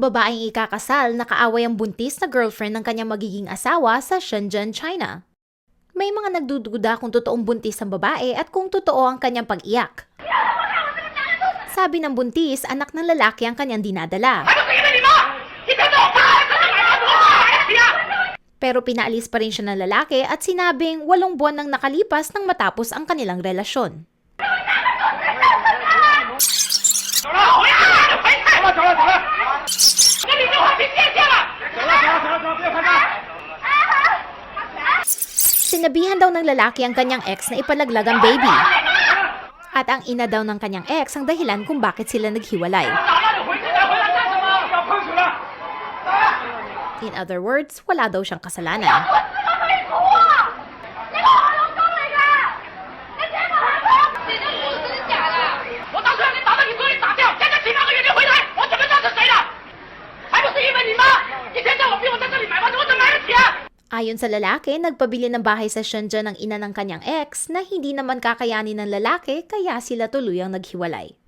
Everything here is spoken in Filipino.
Babaeng ikakasal, nakaaway ang buntis na girlfriend ng kanyang magiging asawa sa Shenzhen, China. May mga nagdududa kung totoong buntis ang babae at kung totoo ang kanyang pag-iyak. Sabi ng buntis, anak ng lalaki ang kanyang dinadala. Pero pinaalis pa rin siya ng lalaki at sinabing walong buwan nang nakalipas nang matapos ang kanilang relasyon. Sinabihan daw ng lalaki ang kanyang ex na ipalaglag ang baby. At ang ina daw ng kanyang ex ang dahilan kung bakit sila naghiwalay. In other words, wala daw siyang kasalanan. Ayon sa lalaki, nagpabili ng bahay sa Shenzhen ng ina ng kanyang ex na hindi naman kakayanin ng lalaki kaya sila tuluyang naghiwalay.